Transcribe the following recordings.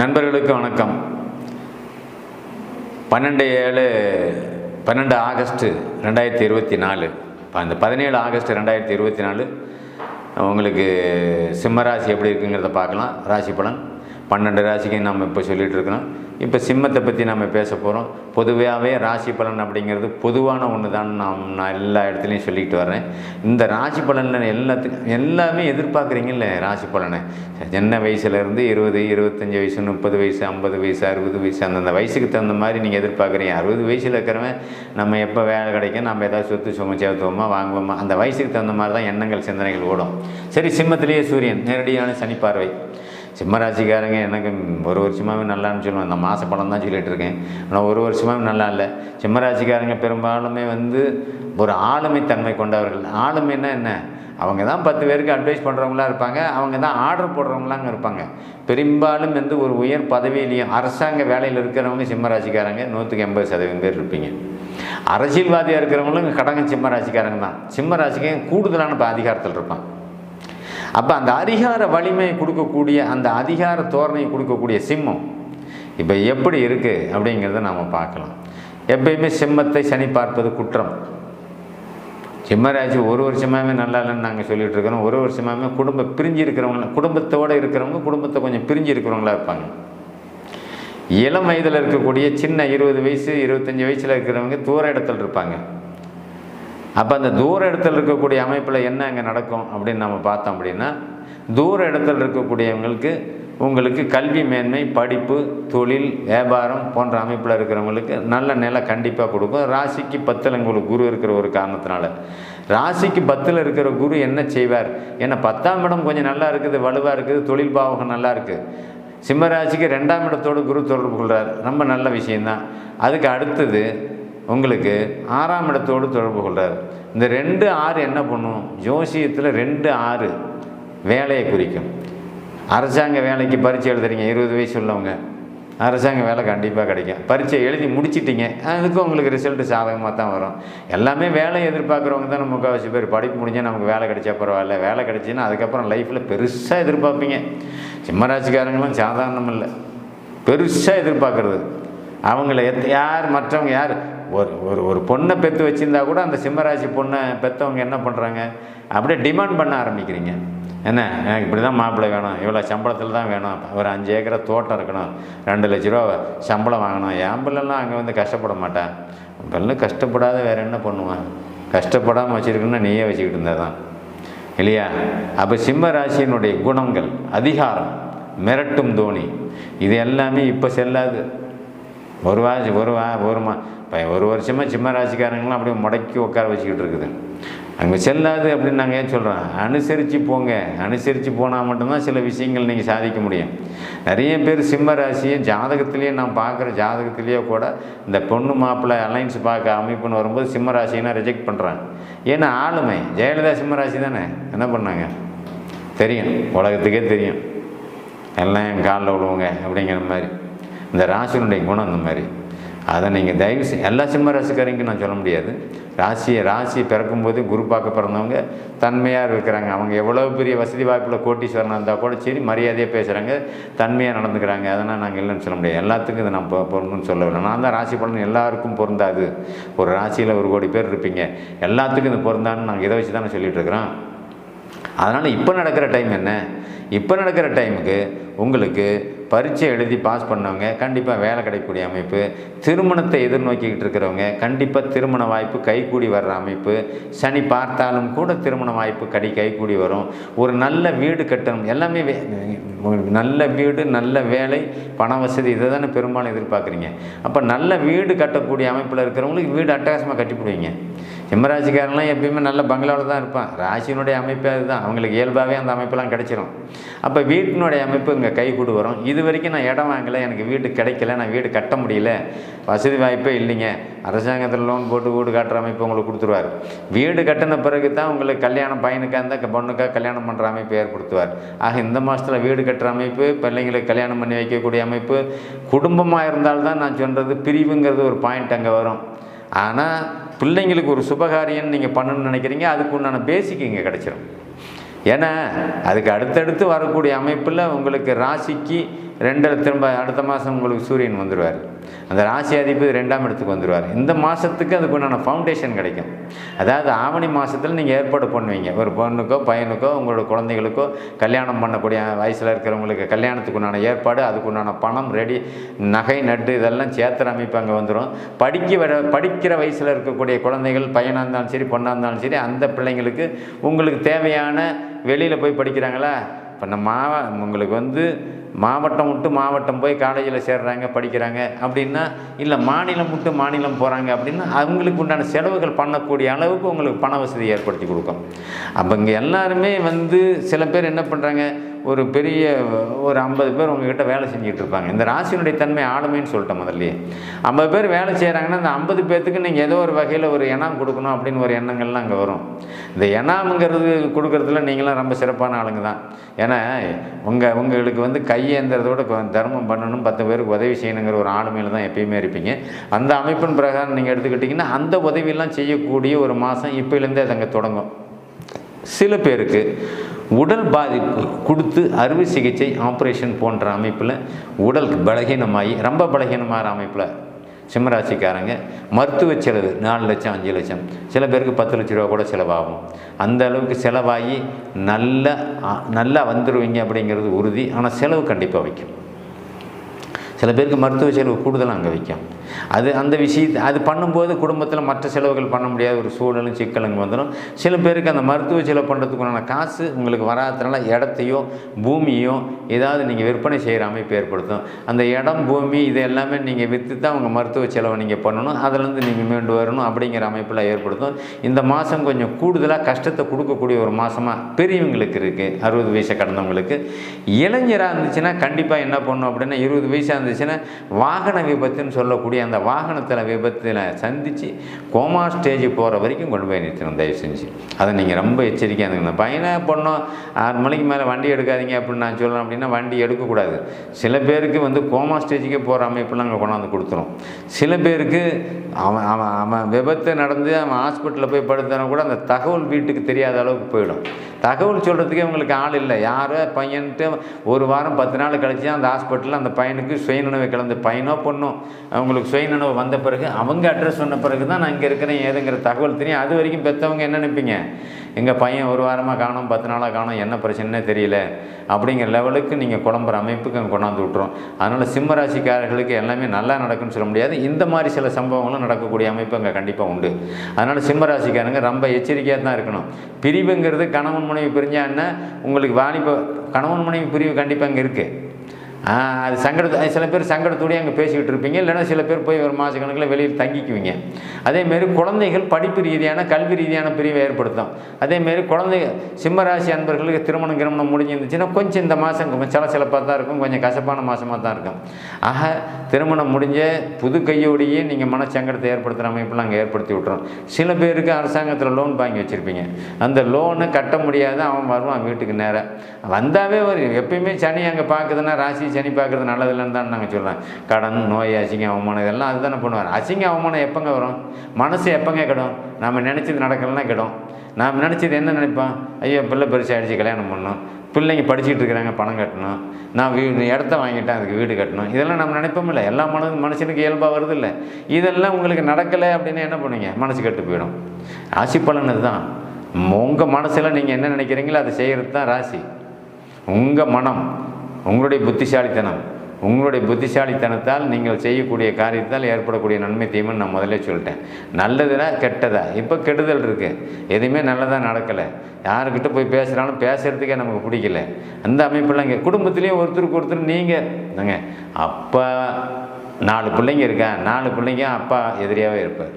நண்பர்களுக்கு வணக்கம். பன்னெண்டு ஏழு பன்னெண்டு ஆகஸ்ட்டு ரெண்டாயிரத்தி இருபத்தி நாலு. அந்த பதினேழு ஆகஸ்ட் ரெண்டாயிரத்தி இருபத்தி நாலு உங்களுக்கு சிம்ம ராசி எப்படி இருக்குங்கிறத பார்க்கலாம். ராசி பலன். பன்னெண்டு ராசிக்கு நம்ம இப்போ சொல்லிகிட்டு இருக்கிறோம். இப்போ சிம்மத்தை பற்றி நம்ம பேச போகிறோம் பொதுவாகவே ராசி பலன் அப்படிங்கிறது பொதுவான ஒன்று தான் நான் நான் எல்லா இடத்துலையும் சொல்லிக்கிட்டு வர்றேன். இந்த ராசி பலனில் எல்லாத்துக்கும் எல்லாமே எதிர்பார்க்குறீங்கல்ல ராசி பலனை? சின்ன வயசுலேருந்து இருபது இருபத்தஞ்சி வயசு முப்பது வயசு ஐம்பது வயசு அறுபது வயசு அந்தந்த வயசுக்கு தகுந்த மாதிரி நீங்கள் எதிர்பார்க்குறீங்க. அறுபது வயசில் இருக்கிறவன் நம்ம எப்போ வேலை கிடைக்கும் நம்ம ஏதாவது சொத்து சும சேர்த்துவோமா வாங்குவோமா அந்த வயசுக்கு தகுந்த மாதிரி தான் எண்ணங்கள் சிந்தனைகள் ஓடும். சரி சிம்மத்திலேயே சூரியன் நேரடியான சனி பார்வை. சிம்மராசிக்காரங்க எனக்கு ஒரு வருஷமாகவே நல்லான்னு சொல்லுவேன் இந்த மாத படம் தான் சொல்லிகிட்டு இருக்கேன். ஆனால் ஒரு வருஷமாகவே நல்லா இல்லை. சிம்மராசிக்காரங்க பெரும்பாலுமே வந்து ஒரு ஆளுமை தன்மை கொண்டவர்கள். ஆளுமைன்னா என்ன? அவங்க தான் பத்து பேருக்கு அட்வைஸ் பண்ணுறவங்களா இருப்பாங்க. அவங்க தான் ஆர்டர் போடுறவங்களாங்க இருப்பாங்க. பெரும்பாலும் வந்து ஒரு உயர் பதவியிலையும் அரசாங்க வேலையில் இருக்கிறவங்க சிம்மராசிக்காரங்க. நூற்றுக்கு எண்பது சதவீதம் பேர் இருப்பீங்க. அரசியல்வாதியாக இருக்கிறவங்களும் கடங்க சிம்ம ராசிக்காரங்க தான். சிம்ம கூடுதலான இப்போ அதிகாரத்தில் இருப்பான் அப்போ அந்த அதிகார வலிமையை கொடுக்கக்கூடிய அந்த அதிகார தோரணையை கொடுக்கக்கூடிய சிம்மம் இப்போ எப்படி இருக்குது அப்படிங்கிறத நாம் பார்க்கலாம். எப்பயுமே சிம்மத்தை சனி பார்ப்பது குற்றம். சிம்மராசி ஒரு வருஷமாகவே நல்லா இல்லைன்னு நாங்கள் சொல்லிகிட்டு இருக்கிறோம். ஒரு வருஷமாகவே குடும்பம் பிரிஞ்சு இருக்கிறவங்க குடும்பத்தோடு இருக்கிறவங்க குடும்பத்தை கொஞ்சம் பிரிஞ்சு இருக்கிறவங்களா இருப்பாங்க. இளம் வயதில் இருக்கக்கூடிய சின்ன இருபது வயசு இருபத்தஞ்சி வயசில் இருக்கிறவங்க தூர இடத்துல இருப்பாங்க. அப்போ அந்த தூர இடத்துல இருக்கக்கூடிய அமைப்பில் என்ன அங்கே நடக்கும் அப்படின்னு நம்ம பார்த்தோம் அப்படின்னா தூர இடத்துல இருக்கக்கூடியவங்களுக்கு உங்களுக்கு கல்வி மேன்மை படிப்பு தொழில் வியாபாரம் போன்ற அமைப்பில் இருக்கிறவங்களுக்கு நல்ல நிலை கண்டிப்பாக கொடுக்கும். ராசிக்கு பத்தில் உங்களுக்கு குரு இருக்கிற ஒரு காரணத்தினால. ராசிக்கு பத்தில் இருக்கிற குரு என்ன செய்வார்? ஏன்னா பத்தாம் இடம் கொஞ்சம் நல்லா இருக்குது வலுவாக இருக்குது தொழில் பாவகம் நல்லா இருக்குது சிம்மராசிக்கு ரெண்டாம் இடத்தோடு குரு தொடர்பு கொள்கிறார் ரொம்ப நல்ல விஷயந்தான் அதுக்கு அடுத்தது உங்களுக்கு ஆறாம் இடத்தோடு தொடர்பு கொள்கிறார் இந்த ரெண்டு ஆறு என்ன பண்ணும்? ஜோசியத்தில் ரெண்டு ஆறு வேலையை குறிக்கும். அரசாங்க வேலைக்கு பரீட்சை எழுதுறீங்க இருபது வயசு உள்ளவங்க. அரசாங்க வேலை கண்டிப்பாக கிடைக்கும். பரீட்சை எழுதி முடிச்சிட்டிங்க அதுக்கும் உங்களுக்கு ரிசல்ட்டு சாதகமாக தான் வரும். எல்லாமே வேலையை எதிர்பார்க்குறவங்க தான் முக்கால்வாசி பேர். படிப்பு முடிஞ்சால் நமக்கு வேலை கிடைச்சா பரவாயில்ல. வேலை கிடைச்சின்னா அதுக்கப்புறம் லைஃப்பில் பெருசாக எதிர்பார்ப்பீங்க. சிம்மராசிக்காரங்களும் சாதாரணம் இல்லை. பெருசாக எதிர்பார்க்குறது. அவங்கள எத் யார் மற்றவங்க யார் ஒரு ஒரு ஒரு பொண்ணை பெற்று வச்சுருந்தா கூட அந்த சிம்மராசி பொண்ணை பெற்றவங்க என்ன பண்ணுறாங்க அப்படியே டிமாண்ட் பண்ண ஆரம்பிக்கிறீங்க. என்ன? எனக்கு இப்படி தான் மாப்பிள்ளை வேணும். இவ்வளோ சம்பளத்தில் தான் வேணும். ஒரு அஞ்சு ஏக்கரை தோட்டம் இருக்கணும். ரெண்டு லட்ச ரூபா சம்பளம் வாங்கணும். என் பிள்ளைலாம் அங்கே வந்து கஷ்டப்பட மாட்டேன் பிள்ளை கஷ்டப்படாத வேறு என்ன பண்ணுவேன்? கஷ்டப்படாமல் வச்சுருக்குன்னா நீயே வச்சுக்கிட்டு இருந்தா தான் இல்லையா? அப்போ சிம்ம ராசியினுடைய குணங்கள் அதிகாரம் மிரட்டும் தோணி. இது எல்லாமே இப்போ செல்லாது. ஒரு வா ஒரு வா ஒருமா இப்போ ஒரு வருஷமாக சிம்ம ராசிக்காரங்களாம் அப்படியே முடக்கி உட்கார வச்சுக்கிட்டு இருக்குது. அங்கே செல்லாது அப்படின்னு நாங்கள் ஏன் சொல்கிறோம் அனுசரித்து போங்க. அனுசரித்து போனால் மட்டும்தான் சில விஷயங்கள் நீங்கள் சாதிக்க முடியும். நிறைய பேர் சிம்ம ராசியை ஜாதகத்திலேயே நான் பார்க்குற ஜாதகத்திலேயே கூட இந்த பொண்ணு மாப்பிள்ளை அலைன்ஸ் பார்க்க அமைப்புன்னு வரும்போது சிம்ம ராசினா ரிஜெக்ட் பண்ணுறாங்க ஏன்னா ஆளுமை. ஜெயலலிதா சிம்ம ராசி தானே? என்ன பண்ணாங்க? தெரியும். உலகத்துக்கே தெரியும். எல்லாம் என் காலில் விழுவுங்க அப்படிங்கிற மாதிரி. இந்த ராசினுடைய குணம் அந்த மாதிரி. அதை நீங்கள் தயவு செய் எல்லா சிம்ம ராசிக்காரங்க நான் சொல்ல முடியாது. ராசியை ராசி பிறக்கும்போது குரு பார்க்க பிறந்தவங்க தன்மையாக இருக்கிறாங்க. அவங்க எவ்வளோ பெரிய வசதி வாய்ப்பில் கோட்டீஸ்வரனாக இருந்தால் கூட சரி மரியாதையாக பேசுகிறாங்க தன்மையாக நடந்துக்கிறாங்க. அதனால் நாங்கள் இல்லைன்னு சொல்ல முடியாது. எல்லாத்துக்கும் இது நான் பொ- பொருந்துன்னு சொல்லவில்லை நான் தான் ராசி பலன் எல்லாருக்கும் பொருந்தாது. ஒரு ராசியில் ஒரு கோடி பேர் இருப்பீங்க. எல்லாத்துக்கும் இது பொருந்தான்னு நாங்கள் இதை வச்சு தானே சொல்லிகிட்டு இருக்கிறோம். அதனால் இப்போ நடக்கிற டைம் என்ன? இப்போ நடக்கிற டைமுக்கு உங்களுக்கு பரீட்சை எழுதி பாஸ் பண்ணவங்க கண்டிப்பாக வேலை கிடைக்கக்கூடிய அமைப்பு. திருமணத்தை எதிர்நோக்கிக்கிட்டு இருக்கிறவங்க கண்டிப்பாக திருமண வாய்ப்பு கைகூடி வர்ற அமைப்பு. சனி பார்த்தாலும் கூட திருமண வாய்ப்பு கடி கைகூடி வரும். ஒரு நல்ல வீடு கட்டணும். எல்லாமே நல்ல வீடு நல்ல வேலை பண வசதி இதை தானே பெரும்பாலும் எதிர்பார்க்குறீங்க. அப்போ நல்ல வீடு கட்டக்கூடிய அமைப்பில் இருக்கிறவங்களுக்கு வீடு அட்டகாசமாக கட்டிப்பிடுவீங்க. சிம்மராசிக்காரன்லாம் எப்பயுமே நல்ல பங்களாவில் தான் இருப்பான். ராசியினுடைய அமைப்பே அதுதான். அவங்களுக்கு இயல்பாகவே அந்த அமைப்பெல்லாம் கிடைச்சிரும். அப்போ வீட்டினுடைய அமைப்பு இங்கே கை கூடு வரும் இது வரைக்கும் நான் இடம் வாங்கலை எனக்கு வீடு கிடைக்கல நான் வீடு கட்ட முடியல. வசதி வாய்ப்பே இல்லைங்க. அரசாங்கத்தில் லோன் போட்டு வீடு காட்டுற அமைப்பு உங்களுக்கு கொடுத்துருவார். வீடு கட்டின பிறகு தான் உங்களுக்கு கல்யாணம் பையனுக்காக இருந்தால் பொண்ணுக்காக கல்யாணம் பண்ணுற அமைப்பு ஏற்படுத்துவார். ஆக இந்த மாதத்தில் வீடு கட்டுற அமைப்பு பிள்ளைங்களுக்கு கல்யாணம் பண்ணி வைக்கக்கூடிய அமைப்பு குடும்பமாக இருந்தால்தான் நான் சொல்கிறது பிரிவுங்கிறது ஒரு பாயிண்ட் அங்கே வரும். ஆனால் பிள்ளைங்களுக்கு ஒரு சுபகாரியம் நீங்கள் பண்ணணும்னு நினைக்கிறீங்க அதுக்கு உண்டான பேசிக் இங்கே கிடச்சிரும். ஏன்னா அதுக்கு அடுத்தடுத்து வரக்கூடிய அமைப்பில் உங்களுக்கு ராசிக்கு ரெண்டில் திரும்ப அடுத்த மாதம் உங்களுக்கு சூரியன் வந்துடுவார் அந்த ராசி அதிபதி ரெண்டாம் இடத்துக்கு வந்துடுவார் இந்த மாதத்துக்கு அதுக்கு உண்டான ஃபவுண்டேஷன் கிடைக்கும். அதாவது ஆவணி மாதத்தில் நீங்கள் ஏற்பாடு பண்ணுவீங்க. ஒரு பொண்ணுக்கோ பையனுக்கோ உங்களோட குழந்தைகளுக்கோ கல்யாணம் பண்ணக்கூடிய வயசில் இருக்கிறவங்களுக்கு கல்யாணத்துக்கு உண்டான ஏற்பாடு அதுக்கு உண்டான பணம் ரெடி நகை நட்டு இதெல்லாம் சேத்திர அமைப்பு அங்கே வந்துடும் படிக்க வர படிக்கிற வயசில் இருக்கக்கூடிய குழந்தைகள் பையனாக இருந்தாலும் சரி பொண்ணாக இருந்தாலும் சரி அந்த பிள்ளைங்களுக்கு உங்களுக்கு தேவையான வெளியில் போய் படிக்கிறாங்களா? இப்போ நம்ம மாவ உங்களுக்கு வந்து மாவட்டம் விட்டு மாவட்டம் போய் காலேஜில் சேர்றாங்க படிக்கிறாங்க அப்படின்னா இல்லை மாநிலம் விட்டு மாநிலம் போகிறாங்க அப்படின்னா அவங்களுக்கு உண்டான செலவுகள் பண்ணக்கூடிய அளவுக்கு உங்களுக்கு பண வசதி ஏற்படுத்தி கொடுக்கும். அப்போ இங்கே எல்லாருமே வந்து சில பேர் என்ன பண்ணுறாங்க ஒரு பெரிய ஒரு ஐம்பது பேர் உங்ககிட்ட வேலை செஞ்சுட்டு இருப்பாங்க இந்த ராசியினுடைய தன்மை ஆளுமைன்னு சொல்லிட்டேன் முதல்லையே. ஐம்பது பேர் வேலை செய்கிறாங்கன்னா அந்த ஐம்பது பேர்த்துக்கு நீங்கள் ஏதோ ஒரு வகையில் ஒரு எண்ணம் கொடுக்கணும் அப்படின்னு ஒரு எண்ணங்கள்லாம் அங்கே வரும். இந்த எண்ணாமுங்கிறது கொடுக்குறதுல நீங்களாம் ரொம்ப சிறப்பான ஆளுங்க தான் ஏன்னா உங்கள் உங்களுக்கு வந்து கையேந்திரதோட தர்மம் பண்ணணும் பத்து பேருக்கு உதவி செய்யணுங்கிற ஒரு ஆளுமையில் தான் எப்பயுமே இருப்பீங்க. அந்த அமைப்பின் பிரகாரம் நீங்கள் எடுத்துக்கிட்டிங்கன்னா அந்த உதவியெல்லாம் செய்யக்கூடிய ஒரு மாதம் இப்போலேருந்தே அது அங்கே தொடங்கும். சில பேருக்கு உடல் பாதிப்பு கொடுத்து அறுவை சிகிச்சை ஆப்ரேஷன் போன்ற அமைப்பில் உடல் பலகீனமாகி ரொம்ப பலகீனமாகிற அமைப்பில் சிம்மராசிக்காரங்க மருத்துவ செலவு நாலு லட்சம் அஞ்சு லட்சம். சில பேருக்கு பத்து லட்ச ரூபா கூட செலவாகும். அந்த அளவுக்கு செலவாகி நல்லா நல்லா வந்துடுவீங்க அப்படிங்கிறது உறுதி. ஆனால் செலவு கண்டிப்பாக வைக்கும் சில பேருக்கு மருத்துவ செலவு கூடுதலாக அங்கே வைக்கும். அது அந்த விஷயத்தை அது பண்ணும்போது குடும்பத்தில் மற்ற செலவுகள் பண்ண முடியாத ஒரு சூழலும் சிக்கலுங்க வந்துடும் சில பேருக்கு அந்த மருத்துவ செலவு பண்ணுறதுக்குண்டான காசு உங்களுக்கு வராதனால இடத்தையோ பூமியோ ஏதாவது நீங்கள் விற்பனை செய்கிற அமைப்பு ஏற்படுத்தும். அந்த இடம் பூமி இது எல்லாமே நீங்கள் விற்று தான் உங்கள் மருத்துவ செலவை நீங்கள் பண்ணணும். அதுலேருந்து நீங்கள் மீண்டு வரணும் அப்படிங்கிற அமைப்பில் ஏற்படுத்தும். இந்த மாதம் கொஞ்சம் கூடுதலாக கஷ்டத்தை கொடுக்கக்கூடிய ஒரு மாதமாக பெரியவங்களுக்கு இருக்குது அறுபது வயசை கடந்தவங்களுக்கு. இளைஞராக இருந்துச்சுன்னா கண்டிப்பாக என்ன பண்ணும் அப்படின்னா இருபது வயசாக இருந்துச்சு இருந்துச்சுன்னா வாகன விபத்துன்னு சொல்லக்கூடிய அந்த வாகனத்தில் விபத்தில் சந்தித்து கோமா ஸ்டேஜ் போகிற வரைக்கும் கொண்டு போய் நிறுத்தணும் தயவு செஞ்சு. அதை நீங்கள் ரொம்ப எச்சரிக்கையாக இருந்துக்கணும். பையனை பொண்ணோ ஆறு மணிக்கு மேலே வண்டி எடுக்காதீங்க அப்படின்னு நான் சொல்கிறேன் அப்படின்னா வண்டி எடுக்கக்கூடாது. சில பேருக்கு வந்து கோமா ஸ்டேஜுக்கே போகிற அமைப்பெல்லாம் அங்கே கொண்டாந்து கொடுத்துரும். சில பேருக்கு அவன் அவன் அவன் விபத்து நடந்து அவன் ஹாஸ்பிட்டலில் போய் படுத்தானா கூட அந்த தகவல் வீட்டுக்கு தெரியாத அளவுக்கு போயிடும். தகவல் சொல்கிறதுக்கே உங்களுக்கு ஆள் இல்லை. யாரோ பையன்ட்டு ஒரு வாரம் பத்து நாள் கழிச்சு அந்த ஹாஸ்பிட்டலில் அந்த பையனுக்கு சுயநினைவு கலந்து பையனோ பொண்ணோ அவங்களுக்கு சுயநினைவு வந்த பிறகு அவங்க அட்ரஸ் சொன்ன பிறகு தான் நான் இங்கே இருக்கிறேன் ஏதுங்கிற தகவல் தெரியும். அது வரைக்கும் பெற்றவங்க என்ன நினைப்பீங்க? எங்கள் பையன் ஒரு வாரமாக காணும் பத்து நாளாக காணும் என்ன பிரச்சனைனே தெரியல. அப்படிங்கிற லெவலுக்கு நீங்கள் குழம்புற அமைப்புக்கு அங்கே கொண்டாந்து விட்ரும் அதனால் சிம்ம ராசிக்காரர்களுக்கு எல்லாமே நல்லா நடக்கும்னு சொல்ல முடியாது. இந்த மாதிரி சில சம்பவங்களும் நடக்கக்கூடிய அமைப்பு அங்கே கண்டிப்பாக உண்டு. அதனால் சிம்ம ராசிக்காரங்க ரொம்ப எச்சரிக்கையாக தான் இருக்கணும். பிரிவுங்கிறது கணவன் மனைவி பிரிஞ்சான்னா உங்களுக்கு வாலிப கணவன் மனைவி பிரிவு கண்டிப்பாக அங்கே இருக்குது அது சங்கடத்து சில பேர் சங்கடத்தோடய அங்கே பேசிக்கிட்டு இருப்பீங்க. இல்லைன்னா சில பேர் போய் ஒரு மாத கணக்கில் வெளியில் தங்கிக்குவீங்க. அதேமாரி குழந்தைகள் படிப்பு ரீதியான கல்வி ரீதியான பிரிவை ஏற்படுத்தும். அதேமாரி குழந்தை சிம்மராசி அன்பர்களுக்கு திருமணம் கிரமணம் முடிஞ்சிருந்துச்சுன்னா கொஞ்சம் இந்த மாதம் கொஞ்சம் சலசலப்பாக தான் இருக்கும். கொஞ்சம் கசப்பான மாதமாக தான் இருக்கும். ஆக திருமணம் முடிஞ்ச புது கையோடையே நீங்கள் மனச்சங்கடத்தை ஏற்படுத்துகிற அமைப்பெல்லாம் அங்கே ஏற்படுத்தி விட்றோம் சில பேருக்கு அரசாங்கத்தில் லோன் வாங்கி வச்சுருப்பீங்க. அந்த லோனு கட்ட முடியாத அவன் வருவான் வீட்டுக்கு நேராக வந்தாவே ஒரு எப்பயுமே சனி அங்கே பார்க்குதுன்னா ராசி சனி பார்க்குறது நல்லது இல்லைன்னு தான் நாங்கள் சொல்கிறோம் கடன் நோய் அசிங்கம் அவமானம் இதெல்லாம் அதுதானே பண்ணுவார். அசிங்க அவமானம் எப்போங்க வரும்? மனசு எப்போங்க கெடும்? நம்ம நினச்சது நடக்கலைன்னா கிடும். நாம் நினச்சது என்ன நினைப்போம்? ஐயோ பிள்ளை பெருசாகிடுச்சு கல்யாணம் பண்ணணும். பிள்ளைங்க படிச்சுட்டு இருக்கிறாங்க பணம் கட்டணும். நான் வீடு இடத்த வாங்கிட்டேன் அதுக்கு வீடு கட்டணும். இதெல்லாம் நம்ம நினைப்போம் இல்லை. எல்லா மனு மனுஷனுக்கு இயல்பாக வருது இல்லை இதெல்லாம் உங்களுக்கு நடக்கலை அப்படின்னு என்ன பண்ணுவீங்க? மனசு கெட்டு போயிடும். ராசி பலன் இதுதான். உங்கள் மனசில் நீங்கள் என்ன நினைக்கிறீங்களோ அதை செய்கிறது தான் ராசி. உங்கள் மனம். உங்களுடைய புத்திசாலித்தனம். உங்களுடைய புத்திசாலித்தனத்தால் நீங்கள் செய்யக்கூடிய காரியத்தால் ஏற்படக்கூடிய நன்மை தீமைன்னு நான் முதல்ல சொல்லிட்டேன். நல்லதுனா கெட்டதா? இப்போ கெடுதல் இருக்குது எதுவுமே நல்லதாக நடக்கலை. யாருக்கிட்ட போய் பேசுகிறாலும் பேசுகிறதுக்கே நமக்கு பிடிக்கல. அந்த அமைப்பெல்லாம் இங்கே குடும்பத்துலேயும் ஒருத்தருக்கு ஒருத்தர் நீங்கள் என்னங்க? அப்பா நாலு பிள்ளைங்க இருக்கா? நாலு பிள்ளைங்க அப்பா எதிரியாகவே இருப்பார்.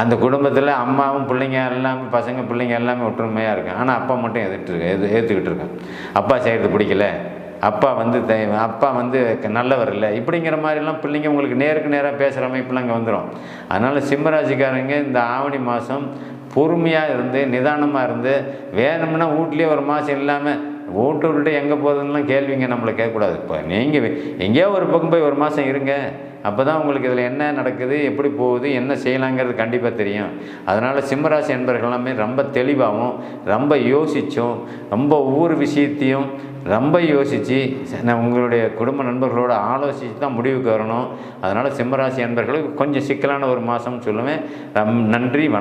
அந்த குடும்பத்தில் அம்மாவும் பிள்ளைங்க எல்லாமே பசங்க பிள்ளைங்க எல்லாமே ஒற்றுமையாக இருக்கும் ஆனால் அப்பா மட்டும் எதிர்த்து எது ஏற்றுக்கிட்டு இருக்கான் அப்பா செய்கிறது பிடிக்கல. அப்பா வந்து த அப்பா வந்து நல்லவர் இல்லை. இப்படிங்கிற மாதிரிலாம் பிள்ளைங்க உங்களுக்கு நேருக்கு நேராக பேசுகிற அமைப்புலாம் இங்கே வந்துடும் அதனால் சிம்மராசிக்காரங்க இந்த ஆவணி மாதம் பொறுமையாக இருந்து நிதானமாக இருந்து வேணும்னா வீட்லேயே ஒரு மாதம் இல்லாமல் ஓட்டு விட்டு எங்கே போகுதுன்னுலாம் கேள்விங்க நம்மளை கேட்கக்கூடாது. இப்போ நீங்கள் எங்கேயோ ஒரு பக்கம் போய் ஒரு மாதம் இருங்க. அப்போ தான் உங்களுக்கு இதில் என்ன நடக்குது எப்படி போகுது என்ன செய்யலாங்கிறது கண்டிப்பாக தெரியும். அதனால் சிம்மராசி என்பர்கள் எல்லாமே ரொம்ப தெளிவாகவும் ரொம்ப யோசித்தும் ரொம்ப ஒவ்வொரு விஷயத்தையும் ரொம்ப யோசித்து நான் உங்களுடைய குடும்ப நண்பர்களோட ஆலோசித்து தான் முடிவுக்கு வரணும். அதனால் சிம்மராசி நண்பர்களுக்கு கொஞ்சம் சிக்கலான ஒரு மாதம்னு சொல்லுவேன். ரம் நன்றி வணக்கம்.